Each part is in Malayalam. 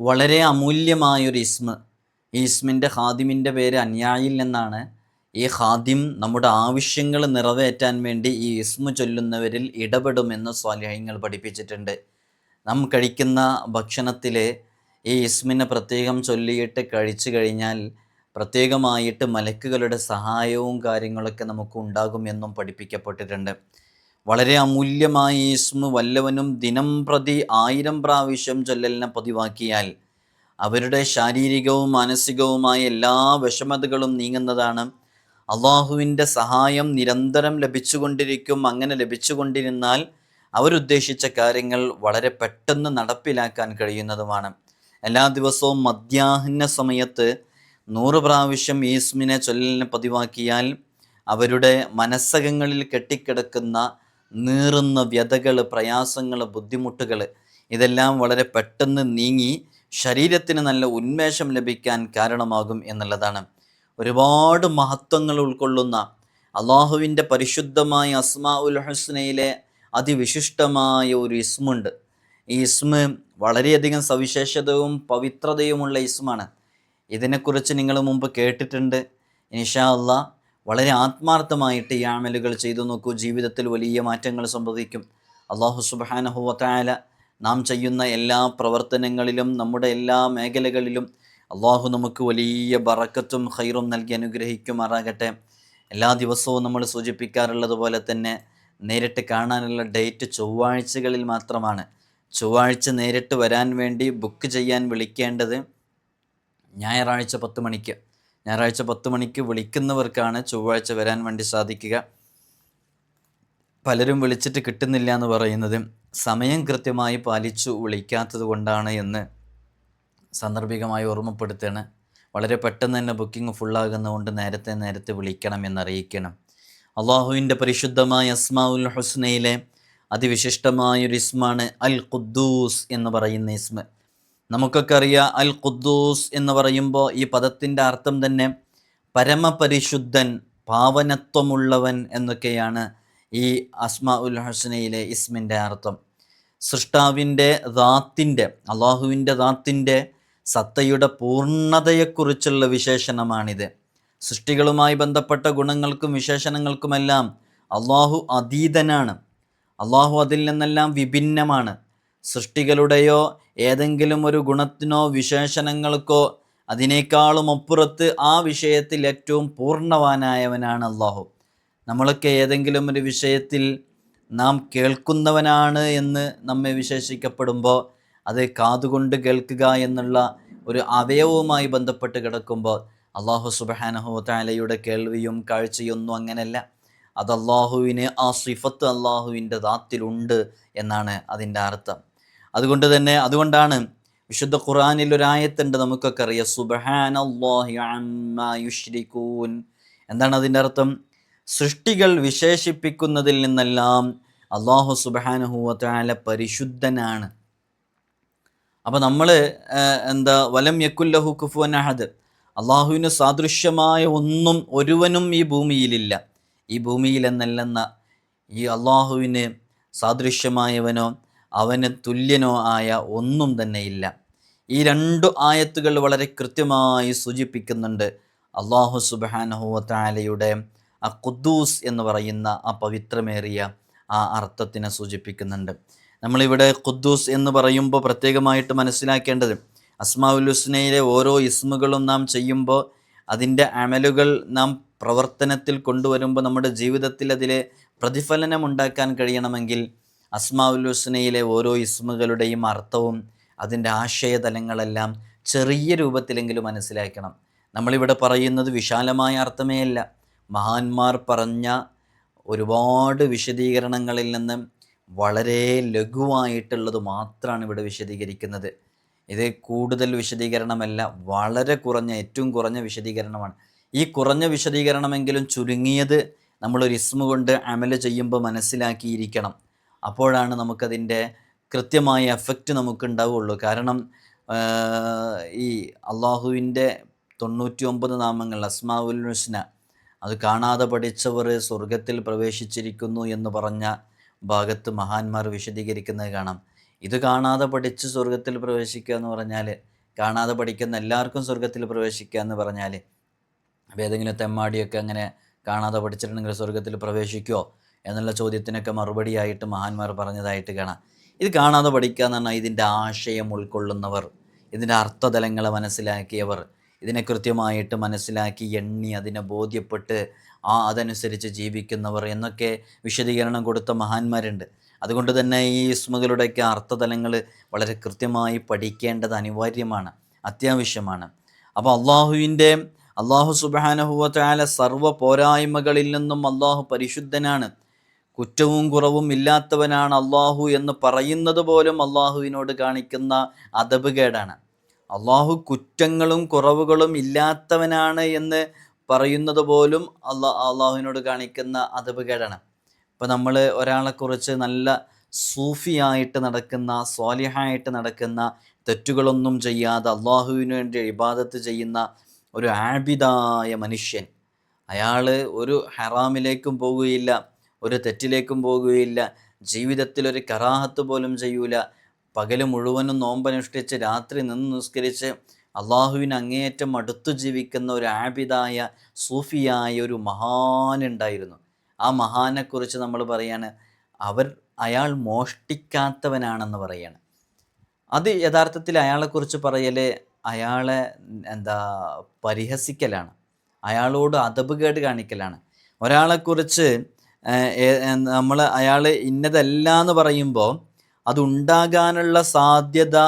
വളരെ അമൂല്യമായൊരു ഇസ്മ. ഈ ഇസ്മിന്റെ ഖാദിമിന്റെ പേര് അന്യായിൽ എന്നാണ്. ഈ ഹാദിം നമ്മുടെ ആവശ്യങ്ങൾ നിറവേറ്റാൻ വേണ്ടി ഈ ഇസ്മ ചൊല്ലുന്നവരിൽ ഇടപെടുമെന്ന് സ്വാലിഹ്യങ്ങൾ പഠിപ്പിച്ചിട്ടുണ്ട്. നാം കഴിക്കുന്ന ഭക്ഷണത്തിൽ ഈ ഇസ്മിനെ പ്രത്യേകം ചൊല്ലിയിട്ട് കഴിച്ചു കഴിഞ്ഞാൽ പ്രത്യേകമായിട്ട് മലക്കുകളുടെ സഹായവും കാര്യങ്ങളൊക്കെ നമുക്ക് ഉണ്ടാകുമെന്നും പഠിപ്പിക്കപ്പെട്ടിട്ടുണ്ട്. വളരെ അമൂല്യമായ ഈസ്മു വല്ലവനും ദിനം പ്രതി ആയിരം പ്രാവശ്യം ചൊല്ലലിനെ പതിവാക്കിയാൽ അവരുടെ ശാരീരികവും മാനസികവുമായ എല്ലാ വിഷമതകളും നീങ്ങുന്നതാണ്. അള്ളാഹുവിന്റെ സഹായം നിരന്തരം ലഭിച്ചുകൊണ്ടിരിക്കും. അങ്ങനെ ലഭിച്ചുകൊണ്ടിരുന്നാൽ അവരുദ്ദേശിച്ച കാര്യങ്ങൾ വളരെ പെട്ടെന്ന് നടപ്പിലാക്കാൻ കഴിയുന്നതുമാണ്. എല്ലാ ദിവസവും മധ്യാഹ്ന സമയത്ത് നൂറ് പ്രാവശ്യം ഈസ്മിനെ ചൊല്ലലിനെ പതിവാക്കിയാൽ അവരുടെ മനസ്സകങ്ങളിൽ കെട്ടിക്കിടക്കുന്ന നീറുന്ന വ്യതകൾ പ്രയാസങ്ങൾ ബുദ്ധിമുട്ടുകൾ ഇതെല്ലാം വളരെ പെട്ടെന്ന് നീങ്ങി ശരീരത്തിന് നല്ല ഉന്മേഷം ലഭിക്കാൻ കാരണമാകും എന്നുള്ളതാണ്. ഒരുപാട് മഹത്വങ്ങൾ ഉൾക്കൊള്ളുന്ന അള്ളാഹുവിന്റെ പരിശുദ്ധമായ അസ്മാ ഉൽ ഹുസ്നയിലെ അതിവിശിഷ്ടമായ ഒരു ഇസ്മുണ്ട്. ഈ ഇസ്മ് വളരെയധികം സവിശേഷതയും പവിത്രതയുമുള്ള ഇസ്മാണ്. ഇതിനെക്കുറിച്ച് നിങ്ങൾ മുമ്പ് കേട്ടിട്ടുണ്ട്. ഇൻഷാ അള്ളാ വളരെ ആത്മാർത്ഥമായിട്ട് ഈ ആമലുകൾ ചെയ്തു നോക്കൂ. ജീവിതത്തിൽ വലിയ മാറ്റങ്ങൾ സംഭവിക്കും. അള്ളാഹു സുബാനഹുവത്തായ നാം ചെയ്യുന്ന എല്ലാ പ്രവർത്തനങ്ങളിലും നമ്മുടെ എല്ലാ മേഖലകളിലും അള്ളാഹു നമുക്ക് വലിയ ബറക്കത്തും ഹൈറും നൽകി അനുഗ്രഹിക്കുമാറാകട്ടെ. എല്ലാ ദിവസവും നമ്മൾ സൂചിപ്പിക്കാറുള്ളത് പോലെ തന്നെ നേരിട്ട് കാണാനുള്ള ഡേറ്റ് ചൊവ്വാഴ്ചകളിൽ മാത്രമാണ്. ചൊവ്വാഴ്ച നേരിട്ട് വരാൻ വേണ്ടി ബുക്ക് ചെയ്യാൻ വിളിക്കേണ്ടത് ഞായറാഴ്ച പത്ത് മണിക്ക്. ഞായറാഴ്ച പത്ത് മണിക്ക് വിളിക്കുന്നവർക്കാണ് ചൊവ്വാഴ്ച വരാൻ വേണ്ടി സാധിക്കുക. പലരും വിളിച്ചിട്ട് കിട്ടുന്നില്ല എന്ന് പറയുന്നത് സമയം കൃത്യമായി പാലിച്ചു വിളിക്കാത്തത് കൊണ്ടാണ് എന്ന് സാന്ദർഭികമായി ഓർമ്മപ്പെടുത്തുകയാണ്. വളരെ പെട്ടെന്ന് തന്നെ ബുക്കിംഗ് ഫുള്ളാകുന്നതുകൊണ്ട് നേരത്തെ നേരത്തെ വിളിക്കണം എന്നറിയിക്കണം. അള്ളാഹുവിന്റെ പരിശുദ്ധമായ അസ്മാഉൽ ഹുസ്നയിലെ അതിവിശിഷ്ടമായൊരു ഇസ്മാണ് അൽ ഖുദ്ദൂസ് എന്ന് പറയുന്ന ഇസ്മ. നമുക്കൊക്കെ അറിയാം അൽ ഖുദ്ദൂസ് എന്ന് പറയുമ്പോൾ ഈ പദത്തിന്റെ അർത്ഥം തന്നെ പരമപരിശുദ്ധൻ പാവനത്വമുള്ളവൻ എന്നൊക്കെയാണ് ഈ അസ്മാ ഉൽ ഹുസ്നയിലെ ഇസ്മിന്റെ അർത്ഥം. സൃഷ്ടാവിന്റെ ദാത്തിന്റെ അള്ളാഹുവിന്റെ ദാത്തിന്റെ സത്തയുടെ പൂർണതയെക്കുറിച്ചുള്ള വിശേഷണമാണിത്. സൃഷ്ടികളുമായി ബന്ധപ്പെട്ട ഗുണങ്ങൾക്കും വിശേഷണങ്ങൾക്കുമെല്ലാം അള്ളാഹു അതീതനാണ്. അള്ളാഹു അതിൽ നിന്നെല്ലാം വിഭിന്നമാണ്. സൃഷ്ടികളുടെയോ ഏതെങ്കിലും ഒരു ഗുണത്തിനോ വിശേഷണങ്ങൾക്കോ അതിനേക്കാളും അപ്പുറത്ത് ആ വിഷയത്തിൽ ഏറ്റവും പൂർണവാനായവനാണ് അള്ളാഹു. നമ്മളൊക്കെ ഏതെങ്കിലും ഒരു വിഷയത്തിൽ നാം കേൾക്കുന്നവനാണ് എന്ന് നമ്മെ വിശേഷിക്കപ്പെടുമ്പോൾ അത് കാതുകൊണ്ട് കേൾക്കുക എന്നുള്ള ഒരു അവയവവുമായി ബന്ധപ്പെട്ട് കിടക്കുമ്പോൾ അള്ളാഹു സുബഹാനഹു താലയുടെ കേൾവിയും കാഴ്ചയൊന്നും അങ്ങനെയല്ല അത് അള്ളാഹുവിന് ആ സിഫത്ത് അള്ളാഹുവിന്റെ ദാത്തിലുണ്ട് എന്നാണ് അതിന്റെ അർത്ഥം. അതുകൊണ്ട് തന്നെ അതുകൊണ്ടാണ് വിശുദ്ധ ഖുറാനിൽ ഒരായത്തുണ്ട് നമുക്കൊക്കെ അറിയാം സുബഹാൻ യുഷ്രിക്കൂൻ എന്താണ് അതിന്റെ അർത്ഥം? സൃഷ്ടികൾ വിശേഷിപ്പിക്കുന്നതിൽ നിന്നെല്ലാം അള്ളാഹു സുബഹാനുഹൂവത്താല പരിശുദ്ധനാണ്. അപ്പോൾ നമ്മൾ എന്താ വലം യക്കുല്ലഹു കുഫുവൻ അഹദ് അള്ളാഹുവിന് സാദൃശ്യമായ ഒന്നും ഒരുവനും ഈ ഭൂമിയിലില്ല. ഈ ഭൂമിയിലെന്നല്ലെന്ന ഈ അള്ളാഹുവിന് സാദൃശ്യമായവനോ അവന് തുല്യനോ ആയ ഒന്നും തന്നെയില്ല ഈ രണ്ടു ആയത്തുകൾ വളരെ കൃത്യമായി സൂചിപ്പിക്കുന്നുണ്ട്. അള്ളാഹു സുബാനഹുവത്താലയുടെ ആ ഖുദ്ദൂസ് എന്ന് പറയുന്ന ആ പവിത്രമേറിയ ആ അർത്ഥത്തിനെ സൂചിപ്പിക്കുന്നുണ്ട്. നമ്മളിവിടെ ഖുദ്ദൂസ് എന്ന് പറയുമ്പോൾ പ്രത്യേകമായിട്ട് മനസ്സിലാക്കേണ്ടത് അസ്മാഉൽ ഹുസ്നയിലെ ഓരോ ഇസ്മുകളും നാം ചെയ്യുമ്പോൾ അതിന്റെ അമലുകൾ നാം പ്രവർത്തനത്തിൽ കൊണ്ടുവരുമ്പോൾ നമ്മുടെ ജീവിതത്തിൽ അതിലെ പ്രതിഫലനം ഉണ്ടാക്കാൻ കഴിയണമെങ്കിൽ അസ്മാഉൽ ഹുസ്നയിലെ ഓരോ ഇസ്മുകളുടെയും അർത്ഥവും അതിന്റെ ആശയതലങ്ങളെല്ലാം ചെറിയ രൂപത്തിലെങ്കിലും മനസ്സിലാക്കണം. നമ്മളിവിടെ പറയുന്നത് വിശാലമായ അർത്ഥമേ അല്ല. മഹാന്മാർ പറഞ്ഞ ഒരുപാട് വിശദീകരണങ്ങളിൽ നിന്ന് വളരെ ലഘുവായിട്ടുള്ളത് മാത്രമാണ് ഇവിടെ വിശദീകരിക്കുന്നത്. ഇത് കൂടുതൽ വിശദീകരണമല്ല വളരെ കുറഞ്ഞ ഏറ്റവും കുറഞ്ഞ വിശദീകരണമാണ്. ഈ കുറഞ്ഞ വിശദീകരണമെങ്കിലും ചുരുങ്ങിയത് നമ്മളൊരു ഇസ്മ കൊണ്ട് അമൽ ചെയ്യുമ്പോൾ മനസ്സിലാക്കിയിരിക്കണം. അപ്പോഴാണ് നമുക്കതിന്റെ കൃത്യമായ എഫക്റ്റ് നമുക്ക് ഉണ്ടാവുള്ളൂ കാരണം ഈ അള്ളാഹുവിന്റെ തൊണ്ണൂറ്റി ഒമ്പത് നാമങ്ങൾ അസ്മാവുൽ ഹുസ്ന അത് കാണാതെ പഠിച്ചവർ സ്വർഗത്തിൽ പ്രവേശിച്ചിരിക്കുന്നു എന്ന് പറഞ്ഞ ഭാഗത്ത് മഹാന്മാർ വിശദീകരിക്കുന്നത് കാണാം. ഇത് കാണാതെ പഠിച്ച് സ്വർഗത്തിൽ പ്രവേശിക്കുക എന്ന് പറഞ്ഞാൽ കാണാതെ പഠിക്കുന്ന എല്ലാവർക്കും സ്വർഗത്തിൽ പ്രവേശിക്കുക എന്ന് പറഞ്ഞാൽ അപ്പോൾ ഏതെങ്കിലും തെമ്മാടിയൊക്കെ അങ്ങനെ കാണാതെ പഠിച്ചിട്ടുണ്ടെങ്കിൽ സ്വർഗത്തിൽ പ്രവേശിക്കുമോ എന്നുള്ള ചോദ്യത്തിനൊക്കെ മറുപടിയായിട്ട് മഹാന്മാർ പറഞ്ഞതായിട്ട് കാണാം. ഇത് കാണാതെ പഠിക്കുക എന്ന് പറഞ്ഞാൽ ഇതിന്റെ ആശയം ഉൾക്കൊള്ളുന്നവർ ഇതിന്റെ അർത്ഥതലങ്ങളെ മനസ്സിലാക്കിയവർ ഇതിനെ കൃത്യമായിട്ട് മനസ്സിലാക്കി എണ്ണി അതിനെ ബോധ്യപ്പെട്ട് ആ അതനുസരിച്ച് ജീവിക്കുന്നവർ എന്നൊക്കെ വിശദീകരണം കൊടുത്ത മഹാന്മാരുണ്ട്. അതുകൊണ്ട് തന്നെ ഈ ഇസ്മുകളുടെയൊക്കെ അർത്ഥതലങ്ങൾ വളരെ കൃത്യമായി പഠിക്കേണ്ടത് അനിവാര്യമാണ് അത്യാവശ്യമാണ്. അപ്പോൾ അള്ളാഹുവിന്റെ അള്ളാഹു സുബാനഹുവല സർവ പോരായ്മകളിൽ നിന്നും അള്ളാഹു പരിശുദ്ധനാണ്. കുറ്റവും കുറവും ഇല്ലാത്തവനാണ് അള്ളാഹു എന്ന് പറയുന്നത് പോലും അള്ളാഹുവിനോട് കാണിക്കുന്ന അതബ് കേടാണ്. അള്ളാഹു കുറ്റങ്ങളും കുറവുകളും ഇല്ലാത്തവനാണ് എന്ന് പറയുന്നത് പോലും അള്ളാ അള്ളാഹുവിനോട് കാണിക്കുന്ന അതബ് കേടാണ്. ഇപ്പോൾ നമ്മൾ ഒരാളെക്കുറിച്ച് നല്ല സൂഫിയായിട്ട് നടക്കുന്ന സ്വാലിഹായിട്ട് നടക്കുന്ന തെറ്റുകളൊന്നും ചെയ്യാതെ അള്ളാഹുവിന് വേണ്ടി ഇബാദത്ത് ചെയ്യുന്ന ഒരു ആബിദായ മനുഷ്യൻ. അയാൾ ഒരു ഹറാമിലേക്കും പോകുകയില്ല ഒരു തെറ്റിലേക്കും പോകുകയില്ല. ജീവിതത്തിൽ ഒരു കറാഹത്ത് പോലും ചെയ്യൂല. പകൽ മുഴുവനും നോമ്പനുഷ്ഠിച്ച് രാത്രി നിന്ന് നിസ്കരിച്ച് അള്ളാഹുവിന് അങ്ങേയറ്റം അടുത്തു ജീവിക്കുന്ന ഒരു ആബിദായ സൂഫിയായ ഒരു മഹാനുണ്ടായിരുന്നു ആ മഹാനെക്കുറിച്ച് നമ്മൾ പറയാണ് അവർ അയാൾ മോഷ്ടിക്കാത്തവനാണെന്ന് പറയാണ്. അത് യഥാർത്ഥത്തിൽ അയാളെക്കുറിച്ച് പറയൽ അയാളെ എന്താ പരിഹസിക്കലാണ്. അയാളോട് അതപുകേട് കാണിക്കലാണ്. ഒരാളെക്കുറിച്ച് നമ്മൾ അയാൾ ഇന്നതല്ല എന്ന് പറയുമ്പോൾ അതുണ്ടാകാനുള്ള സാധ്യത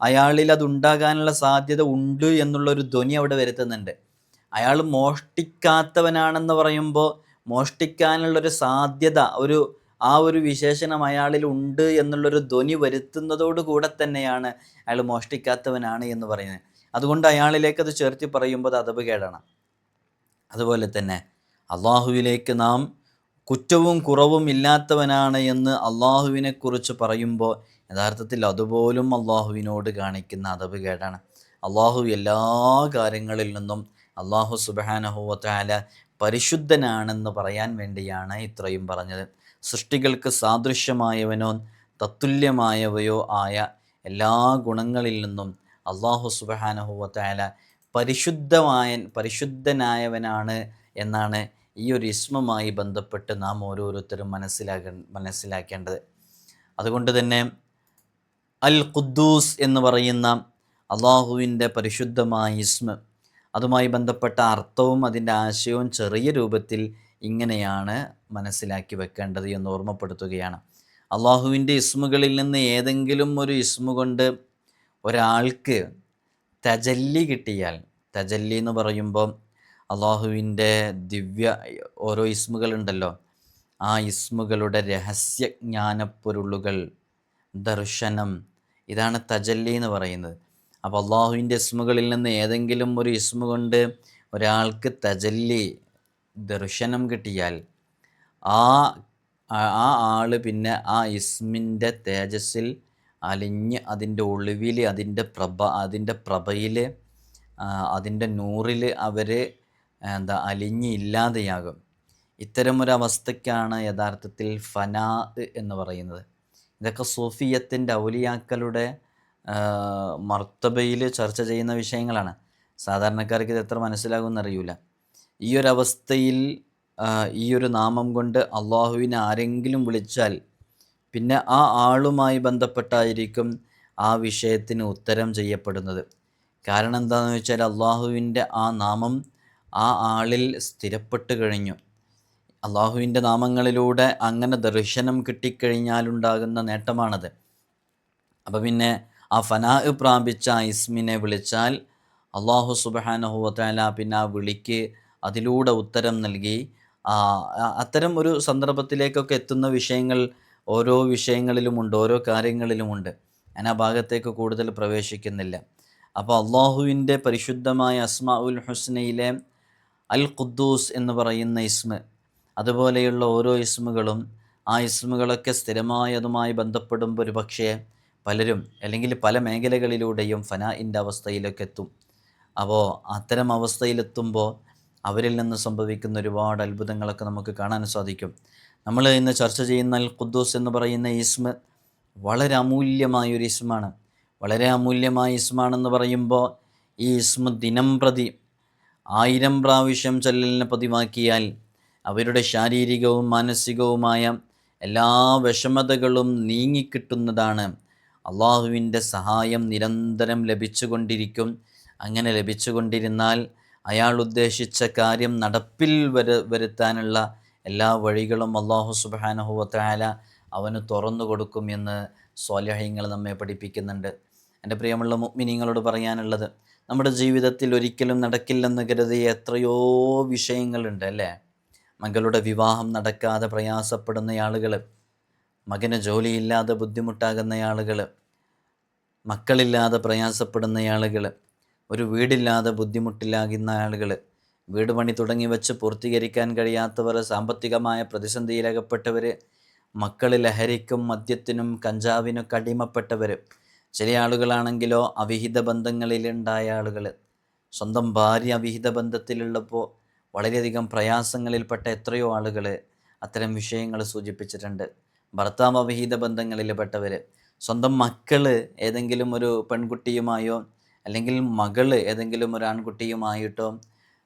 അയാളിൽ അതുണ്ടാകാനുള്ള സാധ്യത ഉണ്ട് എന്നുള്ളൊരു ധ്വനി അവിടെ വരുത്തുന്നുണ്ട്. അയാൾ മോഷ്ടിക്കാത്തവനാണെന്ന് പറയുമ്പോൾ മോഷ്ടിക്കാനുള്ളൊരു സാധ്യത ഒരു ആ ഒരു വിശേഷണം അയാളിൽ ഉണ്ട് എന്നുള്ളൊരു ധ്വനി വരുത്തുന്നതോട് കൂടെ തന്നെയാണ് അയാൾ മോഷ്ടിക്കാത്തവനാണ് എന്ന് പറയുന്നത്. അതുകൊണ്ട് അയാളിലേക്ക് അത് ചേർത്തി പറയുമ്പോൾ അത് അതപകേടാണ് അതുപോലെ തന്നെ അള്ളാഹുവിലേക്ക് നാം കുറ്റവും കുറവും ഇല്ലാത്തവനാണ് എന്ന് അള്ളാഹുവിനെക്കുറിച്ച് പറയുമ്പോൾ യഥാർത്ഥത്തിൽ അതുപോലും അള്ളാഹുവിനോട് കാണിക്കുന്ന അതവ് കേടാണ്. അള്ളാഹു എല്ലാ കാര്യങ്ങളിൽ നിന്നും അള്ളാഹു സുബാനഹുവത്താല പരിശുദ്ധനാണെന്ന് പറയാൻ വേണ്ടിയാണ് ഇത്രയും പറഞ്ഞത്. സൃഷ്ടികൾക്ക് സാദൃശ്യമായവനോ തത്തുല്യമായവയോ ആയ എല്ലാ ഗുണങ്ങളിൽ നിന്നും അള്ളാഹു സുബാനഹുവത്താല പരിശുദ്ധമായ പരിശുദ്ധനായവനാണ് എന്നാണ് ഈ ഒരു ഇസ്മുമായി ബന്ധപ്പെട്ട് നാം ഓരോരുത്തരും മനസ്സിലാക്ക മനസ്സിലാക്കേണ്ടത്. അതുകൊണ്ട് തന്നെ അൽ ഖുദ്ദൂസ് എന്ന് പറയുന്ന അള്ളാഹുവിന്റെ പരിശുദ്ധമായ ഇസ്മ അതുമായി ബന്ധപ്പെട്ട അർത്ഥവും അതിന്റെ ആശയവും ചെറിയ രൂപത്തിൽ ഇങ്ങനെയാണ് മനസ്സിലാക്കി വെക്കേണ്ടത് എന്ന് ഓർമ്മപ്പെടുത്തുകയാണ്. അള്ളാഹുവിന്റെ ഇസ്മുകളിൽ നിന്ന് ഏതെങ്കിലും ഒരു ഇസ്മു കൊണ്ട് ഒരാൾക്ക് തജല്ലി കിട്ടിയാൽ തജല്ലി എന്ന് പറയുമ്പോൾ അള്ളാഹുവിന്റെ ദിവ്യ ഓരോ ഇസ്മുകളുണ്ടല്ലോ. ആ ഇസ്മുകളുടെ രഹസ്യജ്ഞാനപ്പൊരുളുകൾ ദർശനം ഇതാണ് തജല്ലി എന്ന് പറയുന്നത്. അപ്പോൾ അള്ളാഹുവിന്റെ ഇസ്മുകളിൽ നിന്ന് ഏതെങ്കിലും ഒരു ഇസ്മു കൊണ്ട് ഒരാൾക്ക് തജല്ലി ദർശനം കിട്ടിയാൽ ആ ആ ആൾ പിന്നെ ആ ഇസ്മിന്റെ തേജസ്സിൽ അലിഞ്ഞ് അതിന്റെ ഒളിവിൽ അതിന്റെ പ്രഭ അതിന്റെ പ്രഭയിൽ അതിന്റെ നൂറിൽ അവർ എന്താ അലിഞ്ഞില്ലാതെയാകും. ഇത്തരമൊരവസ്ഥയ്ക്കാണ് യഥാർത്ഥത്തിൽ ഫനാ എന്ന് പറയുന്നത്. ഇതൊക്കെ സൂഫിയത്തിന്റെ ഔലിയാക്കളുടെ മർത്തബയിൽ ചർച്ച ചെയ്യുന്ന വിഷയങ്ങളാണ്. സാധാരണക്കാർക്ക് ഇത് എത്ര മനസ്സിലാകുമെന്നറിയില്ല ഈ ഒരു അവസ്ഥയിൽ ഈ ഒരു നാമം കൊണ്ട് അള്ളാഹുവിനെ ആരെങ്കിലും വിളിച്ചാൽ പിന്നെ ആ ആളുമായി ബന്ധപ്പെട്ടായിരിക്കും ആ വിഷയത്തിന് ഉത്തരം ചെയ്യപ്പെടുന്നത്. കാരണം എന്താണെന്ന് വെച്ചാൽ അള്ളാഹുവിന്റെ ആ നാമം ആ ആളിൽ സ്ഥിരപ്പെട്ട് കഴിഞ്ഞു. അള്ളാഹുവിന്റെ നാമങ്ങളിലൂടെ അങ്ങനെ ദർശനം കിട്ടിക്കഴിഞ്ഞാലുണ്ടാകുന്ന നേട്ടമാണത്. അപ്പോൾ പിന്നെ ആ ഫനാ പ്രാപിച്ച ആ ഇസ്മിനെ വിളിച്ചാൽ അള്ളാഹു സുബാനഹുവല പിന്നെ ആ വിളിക്ക് അതിലൂടെ ഉത്തരം നൽകി. അത്തരം ഒരു സന്ദർഭത്തിലേക്കൊക്കെ എത്തുന്ന വിഷയങ്ങൾ ഓരോ വിഷയങ്ങളിലുമുണ്ട് ഓരോ കാര്യങ്ങളിലുമുണ്ട് ഞാൻ ആ ഭാഗത്തേക്ക് കൂടുതൽ പ്രവേശിക്കുന്നില്ല. അപ്പോൾ അള്ളാഹുവിന്റെ പരിശുദ്ധമായ അസ്മാ ഉൽ ഹുസ്നയിലെ അൽ ഖുദ്ദൂസ് എന്ന് പറയുന്ന ഇസ്മ. അതുപോലെയുള്ള ഓരോ ഇസ്മുകളും ആ ഇസ്മുകളൊക്കെ സ്ഥിരമായതുമായി ബന്ധപ്പെടുമ്പോൾ ഒരു പക്ഷേ പലരും അല്ലെങ്കിൽ പല മേഖലകളിലൂടെയും ഫനാഇന്റെ അവസ്ഥയിലൊക്കെ എത്തും അപ്പോൾ അത്തരം അവസ്ഥയിലെത്തുമ്പോൾ അവരിൽ നിന്ന് സംഭവിക്കുന്ന ഒരുപാട് അത്ഭുതങ്ങളൊക്കെ നമുക്ക് കാണാൻ സാധിക്കും. നമ്മൾ ഇന്ന് ചർച്ച ചെയ്യുന്ന അൽ ഖുദ്ദൂസ് എന്ന് പറയുന്ന ഇസ്മ വളരെ അമൂല്യമായൊരു ഇസ്മാണ്. വളരെ അമൂല്യമായ ഇസ്മാണെന്ന് പറയുമ്പോൾ ഈ ഇസ്മ ദിനം പ്രതി ആയിരം പ്രാവശ്യം ചൊല്ലലിനെ പതിവാക്കിയാൽ അവരുടെ ശാരീരികവും മാനസികവുമായ എല്ലാ വിഷമതകളും നീങ്ങിക്കിട്ടുന്നതാണ്. അള്ളാഹുവിന്റെ സഹായം നിരന്തരം ലഭിച്ചുകൊണ്ടിരിക്കും. അങ്ങനെ ലഭിച്ചുകൊണ്ടിരുന്നാൽ അയാൾ ഉദ്ദേശിച്ച കാര്യം നടപ്പിൽ വര വരുത്താനുള്ള എല്ലാ വഴികളും അള്ളാഹു സുബാനഹുവത്തായ അവന് തുറന്നു കൊടുക്കും എന്ന് സ്വാലഹ്യങ്ങൾ നമ്മെ പഠിപ്പിക്കുന്നുണ്ട്. എന്റെ പ്രിയമുള്ള മുഗ്മിനിങ്ങളോട് പറയാനുള്ളത് നമ്മുടെ ജീവിതത്തിൽ ഒരിക്കലും നടക്കില്ലെന്ന് കരുതിയ എത്രയോ വിഷയങ്ങളുണ്ട് അല്ലേ? മകളുടെ വിവാഹം നടക്കാതെ പ്രയാസപ്പെടുന്ന ആളുകൾ മകന് ജോലിയില്ലാതെ ബുദ്ധിമുട്ടാകുന്ന ആളുകൾ മക്കളില്ലാതെ പ്രയാസപ്പെടുന്ന ആളുകൾ ഒരു വീടില്ലാതെ ബുദ്ധിമുട്ടിലാകുന്ന ആളുകൾ വീട് പണി തുടങ്ങി വെച്ച് പൂർത്തീകരിക്കാൻ കഴിയാത്തവർ സാമ്പത്തികമായ പ്രതിസന്ധിയിലകപ്പെട്ടവർ മക്കൾ ലഹരിക്കും മദ്യത്തിനും കഞ്ചാവിനും അടിമപ്പെട്ടവർ ചില ആളുകളാണെങ്കിലോ അവിഹിത ബന്ധങ്ങളിലുണ്ടായ ആളുകൾ സ്വന്തം ഭാര്യ അവിഹിത ബന്ധത്തിലുള്ളപ്പോൾ വളരെയധികം പ്രയാസങ്ങളിൽപ്പെട്ട എത്രയോ ആളുകൾ അത്തരം വിഷയങ്ങൾ സൂചിപ്പിച്ചിട്ടുണ്ട്. ഭർത്താവ് അവിഹിത ബന്ധങ്ങളിൽപ്പെട്ടവർ സ്വന്തം മക്കൾ ഏതെങ്കിലും ഒരു പെൺകുട്ടിയുമായോ അല്ലെങ്കിൽ മകൾ ഏതെങ്കിലും ഒരു ആൺകുട്ടിയുമായിട്ടോ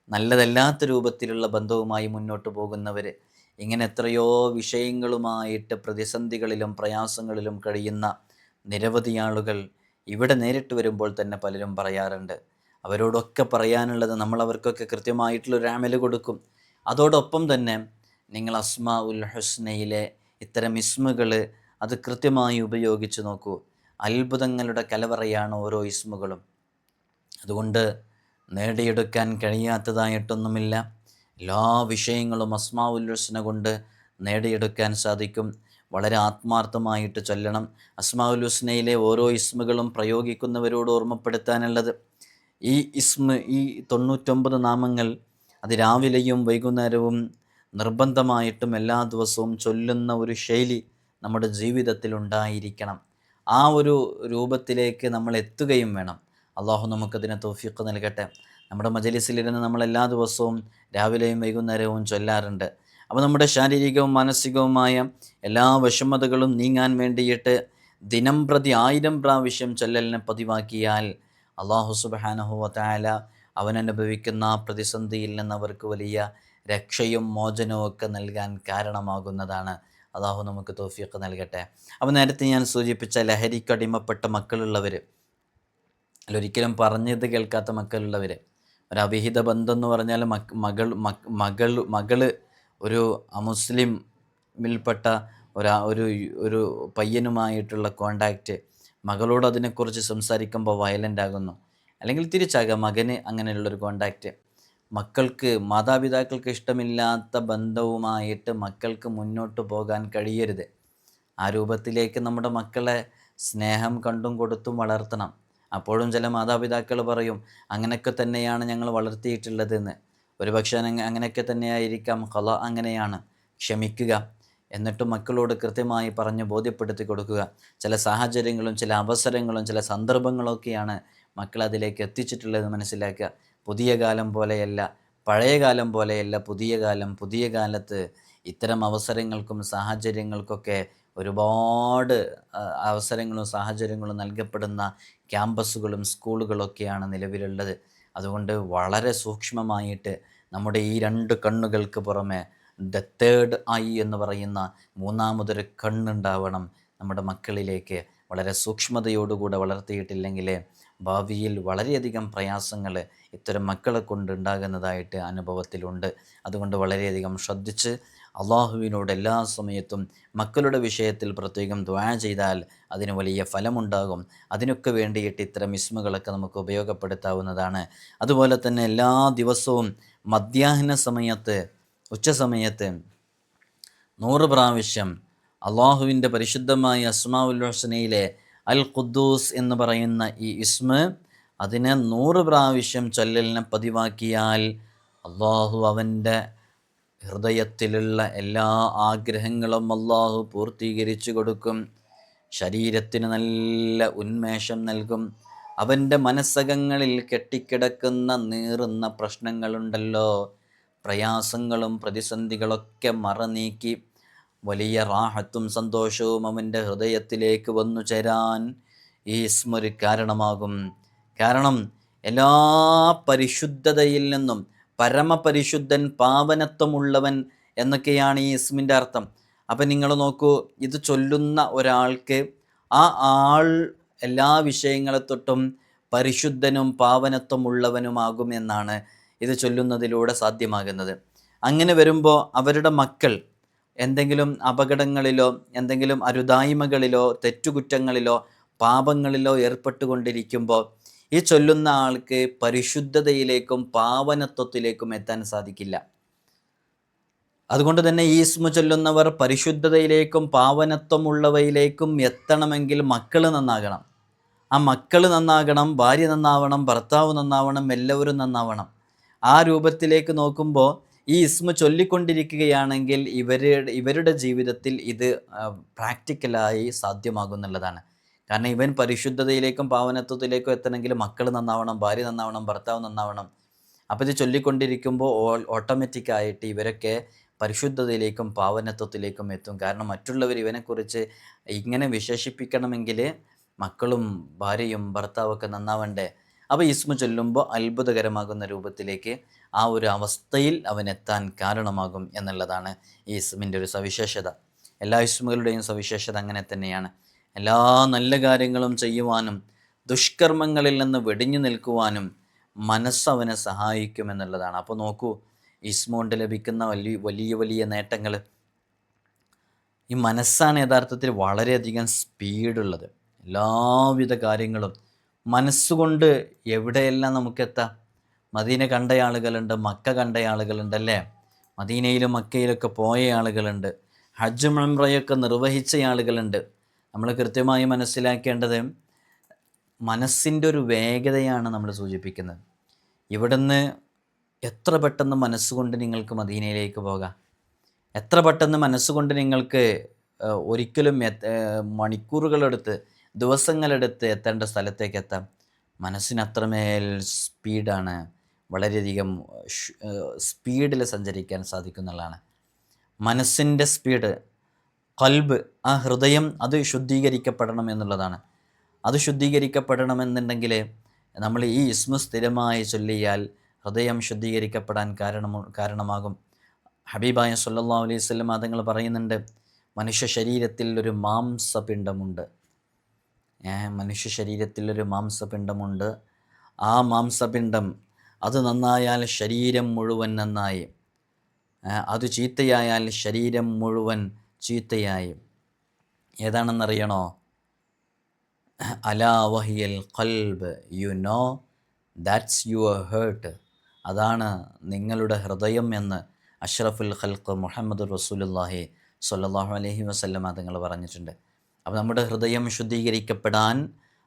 നല്ലതല്ലാത്ത രൂപത്തിലുള്ള ബന്ധവുമായി മുന്നോട്ട് പോകുന്നവർ ഇങ്ങനെ എത്രയോ വിഷയങ്ങളുമായിട്ട് പ്രതിസന്ധികളിലും പ്രയാസങ്ങളിലും കഴിയുന്ന നിരവധി ആളുകൾ ഇവിടെ നേരിട്ട് വരുമ്പോൾ തന്നെ പലരും പറയാറുണ്ട്. അവരോടൊക്കെ പറയാനുള്ളത് നമ്മൾ അവർക്കൊക്കെ കൃത്യമായിട്ടുള്ളൊരു അമൽ കൊടുക്കും. അതോടൊപ്പം തന്നെ നിങ്ങൾ അസ്മ ഉൽ ഹുസ്നയിലെ ഇത്തരം ഇസ്മുകൾ അത് കൃത്യമായി ഉപയോഗിച്ച് നോക്കൂ. അത്ഭുതങ്ങളുടെ കലവറയാണ് ഓരോ ഇസ്മുകളും. അതുകൊണ്ട് നേടിയെടുക്കാൻ കഴിയാത്തതായിട്ടൊന്നുമില്ല. എല്ലാ വിഷയങ്ങളും അസ്മാ ഉൽ ഹുസ്ന കൊണ്ട് നേടിയെടുക്കാൻ സാധിക്കും. വളരെ ആത്മാർത്ഥമായിട്ട് ചൊല്ലണം. അസ്മാഉൽ ഓരോ ഇസ്മുകളും പ്രയോഗിക്കുന്നവരോട് ഓർമ്മപ്പെടുത്താനുള്ളത്. ഈ ഇസ്മ ഈ തൊണ്ണൂറ്റൊമ്പത് നാമങ്ങൾ അത് രാവിലെയും വൈകുന്നേരവും നിർബന്ധമായിട്ടും എല്ലാ ദിവസവും ചൊല്ലുന്ന ഒരു ശൈലി നമ്മുടെ ജീവിതത്തിൽ ഉണ്ടായിരിക്കണം. ആ ഒരു രൂപത്തിലേക്ക് നമ്മൾ എത്തുകയും വേണം. അള്ളാഹു നമുക്കതിനെ തോഫിക്ക് നൽകട്ടെ. നമ്മുടെ മജലിസിലിരുന്ന് നമ്മൾ എല്ലാ ദിവസവും രാവിലെയും വൈകുന്നേരവും ചൊല്ലാറുണ്ട്. അപ്പോൾ നമ്മുടെ ശാരീരികവും മാനസികവുമായ എല്ലാ വിഷമതകളും നീങ്ങാൻ വേണ്ടിയിട്ട് ദിനം പ്രതി ആയിരം പ്രാവശ്യം ചൊല്ലലിനെ പതിവാക്കിയാൽ അള്ളാഹു സുബാനഹുവല അവൻ അനുഭവിക്കുന്ന പ്രതിസന്ധിയിൽ നിന്ന് അവർക്ക് വലിയ രക്ഷയും മോചനവും ഒക്കെ നൽകാൻ കാരണമാകുന്നതാണ്. അള്ളാഹു നമുക്ക് തോഫിയൊക്കെ നൽകട്ടെ. അപ്പോൾ നേരത്തെ ഞാൻ സൂചിപ്പിച്ച ലഹരിക്കടിമപ്പെട്ട മക്കളുള്ളവർ ഒരിക്കലും പറഞ്ഞത് കേൾക്കാത്ത മക്കളുള്ളവർ ഒരു അവിഹിത ബന്ധം എന്ന് പറഞ്ഞാൽ മകൾ മകൾ മകൾ ഒരു അമുസ്ലിമിൽപ്പെട്ട ഒരാ ഒരു ഒരു പയ്യനുമായിട്ടുള്ള കോണ്ടാക്റ്റ് മകളോട് അതിനെക്കുറിച്ച് സംസാരിക്കുമ്പോൾ വയലന്റ് ആകുന്നു അല്ലെങ്കിൽ തിരിച്ചാകാം മകന് അങ്ങനെയുള്ളൊരു കോണ്ടാക്റ്റ്. മക്കൾക്ക് മാതാപിതാക്കൾക്ക് ഇഷ്ടമില്ലാത്ത ബന്ധവുമായിട്ട് മക്കൾക്ക് മുന്നോട്ട് പോകാൻ കഴിയരുത്. ആ രൂപത്തിലേക്ക് നമ്മുടെ മക്കളെ സ്നേഹം കണ്ടും കൊടുത്തും വളർത്തണം. അപ്പോഴും ചില മാതാപിതാക്കൾ പറയും അങ്ങനെയൊക്കെ തന്നെയാണ് ഞങ്ങൾ വളർത്തിയിട്ടുള്ളതെന്ന്. ഒരുപക്ഷെ അങ്ങനെയൊക്കെ തന്നെയായിരിക്കാം. കല അങ്ങനെയാണ്. ക്ഷമിക്കുക. എന്നിട്ട് മക്കളോട് കൃത്യമായി പറഞ്ഞ് ബോധ്യപ്പെടുത്തി കൊടുക്കുക. ചില സാഹചര്യങ്ങളും ചില അവസരങ്ങളും ചില സന്ദർഭങ്ങളൊക്കെയാണ് മക്കൾ അതിലേക്ക് എത്തിച്ചിട്ടുള്ളത് മനസ്സിലാക്കുക. പുതിയ കാലം പോലെയല്ല പഴയ കാലം പോലെയല്ല പുതിയ കാലം പുതിയ കാലത്ത് ഇത്തരം അവസരങ്ങൾക്കും സാഹചര്യങ്ങൾക്കൊക്കെ ഒരുപാട് അവസരങ്ങളും സാഹചര്യങ്ങളും നൽകപ്പെടുന്ന ക്യാമ്പസുകളും സ്കൂളുകളൊക്കെയാണ് നിലവിലുള്ളത്. അതുകൊണ്ട് വളരെ സൂക്ഷ്മമായിട്ട് നമ്മുടെ ഈ രണ്ട് കണ്ണുകൾക്ക് പുറമെ ദ തേർഡ് ഐ എന്ന് പറയുന്ന മൂന്നാമതൊരു കണ്ണുണ്ടാവണം നമ്മുടെ മക്കളിലേക്ക്. വളരെ സൂക്ഷ്മതയോടുകൂടെ വളർത്തിയിട്ടില്ലെങ്കിൽ ഭാവിയിൽ വളരെയധികം പ്രയാസങ്ങൾ ഇത്തരം മക്കളെ കൊണ്ടുണ്ടാകുന്നതായിട്ട് അനുഭവത്തിലുണ്ട്. അതുകൊണ്ട് വളരെയധികം ശ്രദ്ധിച്ച് അള്ളാഹുവിനോട് എല്ലാ സമയത്തും മക്കളുടെ വിഷയത്തിൽ പ്രത്യേകം ദ്വാ ചെയ്താൽ അതിന് വലിയ ഫലമുണ്ടാകും. അതിനൊക്കെ വേണ്ടിയിട്ട് ഇത്തരം ഇസ്മുകളൊക്കെ നമുക്ക് ഉപയോഗപ്പെടുത്താവുന്നതാണ്. അതുപോലെ തന്നെ എല്ലാ ദിവസവും മധ്യാഹ്ന സമയത്ത് ഉച്ച സമയത്ത് നൂറ് പ്രാവശ്യം അള്ളാഹുവിന്റെ പരിശുദ്ധമായ അസ്മാഉൽ അൽ ഖുദ്ദൂസ് എന്ന് പറയുന്ന ഈ ഇസ്മ അതിനെ നൂറ് പ്രാവശ്യം ചൊല്ലലിനെ പതിവാക്കിയാൽ അള്ളാഹു അവന്റെ ഹൃദയത്തിലുള്ള എല്ലാ ആഗ്രഹങ്ങളും അള്ളാഹു പൂർത്തീകരിച്ചു കൊടുക്കും. ശരീരത്തിന് നല്ല ഉന്മേഷം നൽകും. അവന്റെ മനസ്സകങ്ങളിൽ കെട്ടിക്കിടക്കുന്ന നീറുന്ന പ്രശ്നങ്ങളുണ്ടല്ലോ. പ്രയാസങ്ങളും പ്രതിസന്ധികളൊക്കെ മറനീക്കി. വലിയ റാഹത്തും സന്തോഷവും അവന്റെ ഹൃദയത്തിലേക്ക് വന്നു ചേരാൻ ഈ സ്മൊരു കാരണമാകും. കാരണം എല്ലാ പരിശുദ്ധതയിൽ നിന്നും പരമപരിശുദ്ധൻ പാവനത്വമുള്ളവൻ എന്നൊക്കെയാണ് ഈ ഇസ്മിന്റെ അർത്ഥം. അപ്പം നിങ്ങൾ നോക്കൂ ഇത് ചൊല്ലുന്ന ഒരാൾക്ക് ആ ആൾ എല്ലാ വിഷയങ്ങളെ തൊട്ടും പരിശുദ്ധനും പാവനത്വമുള്ളവനുമാകും എന്നാണ് ഇത് ചൊല്ലുന്നതിലൂടെ സാധ്യമാകുന്നത്. അങ്ങനെ വരുമ്പോൾ അവരുടെ മക്കൾ എന്തെങ്കിലും അപകടങ്ങളിലോ എന്തെങ്കിലും അരുതായ്മകളിലോ തെറ്റുകുറ്റങ്ങളിലോ പാപങ്ങളിലോ ഏർപ്പെട്ടുകൊണ്ടിരിക്കുമ്പോൾ ഈ ചൊല്ലുന്ന ആൾക്ക് പരിശുദ്ധതയിലേക്കും പാവനത്വത്തിലേക്കും എത്താൻ സാധിക്കില്ല. അതുകൊണ്ട് തന്നെ ഈസ്മു ചൊല്ലുന്നവർ പരിശുദ്ധതയിലേക്കും പാവനത്വമുള്ളവയിലേക്കും എത്തണമെങ്കിൽ മക്കൾ നന്നാകണം. ആ മക്കൾ നന്നാകണം ഭാര്യ നന്നാവണം ഭർത്താവ് നന്നാവണം എല്ലാവരും നന്നാവണം. ആ രൂപത്തിലേക്ക് നോക്കുമ്പോൾ ഈ ഇസ്മ ചൊല്ലിക്കൊണ്ടിരിക്കുകയാണെങ്കിൽ ഇവരുടെ ഇവരുടെ ജീവിതത്തിൽ ഇത് പ്രാക്ടിക്കലായി സാധ്യമാകുന്നുള്ളതാണ് കാരണം ഇവൻ പരിശുദ്ധതയിലേക്കും പാവനത്വത്തിലേക്കും എത്തണമെങ്കിൽ മക്കൾ നന്നാവണം ഭാര്യ നന്നാവണം ഭർത്താവ് നന്നാവണം. അപ്പോൾ ഇത് ചൊല്ലിക്കൊണ്ടിരിക്കുമ്പോൾ ഓട്ടോമാറ്റിക്കായിട്ട് ഇവരൊക്കെ പരിശുദ്ധതയിലേക്കും പാവനത്വത്തിലേക്കും എത്തും. കാരണം മറ്റുള്ളവർ ഇവനെക്കുറിച്ച് ഇങ്ങനെ വിശേഷിപ്പിക്കണമെങ്കിൽ മക്കളും ഭാര്യയും ഭർത്താവൊക്കെ നന്നാവണ്ടേ? അപ്പോൾ ഇസ്മു ചൊല്ലുമ്പോൾ അത്ഭുതകരമാകുന്ന രൂപത്തിലേക്ക് ആ ഒരു അവസ്ഥയിൽ അവൻ എത്താൻ കാരണമാകും എന്നുള്ളതാണ് ഈ ഇസ്മിന്റെ ഒരു സവിശേഷത. എല്ലാ ഇസ്മുകളുടെയും സവിശേഷത അങ്ങനെ തന്നെയാണ്. എല്ലാ നല്ല കാര്യങ്ങളും ചെയ്യുവാനും ദുഷ്കർമ്മങ്ങളിൽ നിന്ന് വെടിഞ്ഞു നിൽക്കുവാനും മനസ്സവനെ സഹായിക്കുമെന്നുള്ളതാണ് അപ്പോൾ നോക്കൂ ഇസ്മോണ്ട് ലഭിക്കുന്ന വലിയ വലിയ വലിയ നേട്ടങ്ങൾ ഈ മനസ്സാണ് യഥാർത്ഥത്തിൽ വളരെയധികം സ്പീഡുള്ളത്. എല്ലാവിധ കാര്യങ്ങളും മനസ്സുകൊണ്ട് എവിടെയെല്ലാം നമുക്കെത്താം? മദീന കണ്ട ആളുകളുണ്ട് മക്ക കണ്ട ആളുകളുണ്ട് അല്ലേ? മദീനയിലും മക്കയിലൊക്കെ പോയ ആളുകളുണ്ട് ഹജ്ജ് മംറയൊക്കെ നിർവഹിച്ച ആളുകളുണ്ട്. നമ്മൾ കൃത്യമായി മനസ്സിലാക്കേണ്ടത് മനസ്സിന്റെ ഒരു വേഗതയാണ് നമ്മൾ സൂചിപ്പിക്കുന്നത്. ഇവിടുന്ന് എത്ര പെട്ടെന്ന് മനസ്സുകൊണ്ട് നിങ്ങൾക്ക് മദീനയിലേക്ക് പോകാം? എത്ര പെട്ടെന്ന് മനസ്സുകൊണ്ട് നിങ്ങൾക്ക് ഒരിക്കലും മണിക്കൂറുകളെടുത്ത് ദിവസങ്ങളെടുത്ത് എത്തേണ്ട സ്ഥലത്തേക്ക് എത്താം? മനസ്സിനത്രമേൽ സ്പീഡാണ് വളരെയധികം സ്പീഡിൽ സഞ്ചരിക്കാൻ സാധിക്കുന്നുള്ളതാണ് മനസ്സിന്റെ സ്പീഡ് കൽബ് ആ ഹൃദയം അത് ശുദ്ധീകരിക്കപ്പെടണം എന്നുള്ളതാണ്. അത് ശുദ്ധീകരിക്കപ്പെടണമെന്നുണ്ടെങ്കിൽ നമ്മൾ ഈ ഇസ്മു സ്ഥിരമായി ചൊല്ലിയാൽ ഹൃദയം ശുദ്ധീകരിക്കപ്പെടാൻ കാരണം കാരണമാകും. ഹബീബായ സല്ലാ അലൈഹി സ്വല്ലം അതങ്ങൾ പറയുന്നുണ്ട് മനുഷ്യ ശരീരത്തിൽ ഒരു മാംസപിണ്ഡമുണ്ട്. മനുഷ്യ ശരീരത്തിൽ ഒരു മാംസപിണ്ഡമുണ്ട്. ആ മാംസപിണ്ഡം അത് നന്നായാൽ ശരീരം മുഴുവൻ നന്നായി. അത് ചീത്തയായാൽ ശരീരം മുഴുവൻ ചീത്തയായി. ഏതാണെന്നറിയണോ? അലാ വഹിയൽ കൽബ് you know that's your heart അതാണ് നിങ്ങളുടെ ഹൃദയം എന്ന് അഷ്റഫുൽ ഖൽക്ക് മുഹമ്മദ് റസൂലുല്ലാഹി സല്ലാഹു അലഹി വസ്ല്ലാം തങ്ങൾ പറഞ്ഞിട്ടുണ്ട്. അപ്പോൾ നമ്മുടെ ഹൃദയം ശുദ്ധീകരിക്കപ്പെടാൻ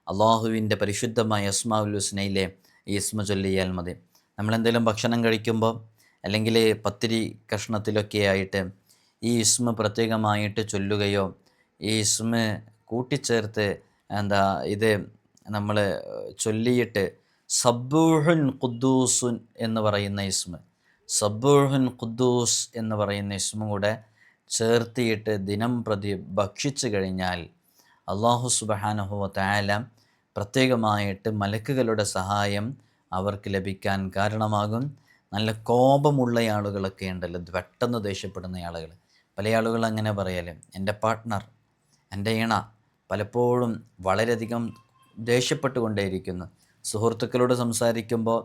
അള്ളാഹുവിന്റെ പരിശുദ്ധമായ അസ്മാഉൽ ഹുസ്നയിലെ ഈ ഇസ്മ ചൊല്ലിയാൽ മതി. നമ്മളെന്തെങ്കിലും ഭക്ഷണം കഴിക്കുമ്പോൾ അല്ലെങ്കിൽ പത്തിരി കഷ്ണത്തിലൊക്കെ ആയിട്ട് ഈ ഇസ്മ പ്രത്യേകമായിട്ട് ചൊല്ലുകയോ ഈ ഇസ്മ കൂട്ടിച്ചേർത്ത് എന്താ ഇത് നമ്മൾ ചൊല്ലിയിട്ട് സബ്ബൂഹുൻ ഖുദ്ദൂസുൻ എന്ന് പറയുന്ന ഇസ്മ സബ്ബൂഹുൻ ഖുദ്ദൂസ് എന്ന് പറയുന്ന ഇസ്മും കൂടെ ചേർത്തിയിട്ട് ദിനം പ്രതി ഭക്ഷിച്ചു കഴിഞ്ഞാൽ അള്ളാഹു സുബഹാനഹു തായാല പ്രത്യേകമായിട്ട് മലക്കുകളുടെ സഹായം അവർക്ക് ലഭിക്കാൻ കാരണമാകും. നല്ല കോപമുള്ള ആളുകളൊക്കെ ഉണ്ടല്ലോ പെട്ടെന്ന് ദേഷ്യപ്പെടുന്ന ആളുകൾ പല ആളുകൾ അങ്ങനെ പറയൽ. എന്റെ പാർട്ട്ണർ എന്റെ ഇണ പലപ്പോഴും വളരെയധികം ദേഷ്യപ്പെട്ടുകൊണ്ടേയിരിക്കുന്നു. സുഹൃത്തുക്കളോട് സംസാരിക്കുമ്പോൾ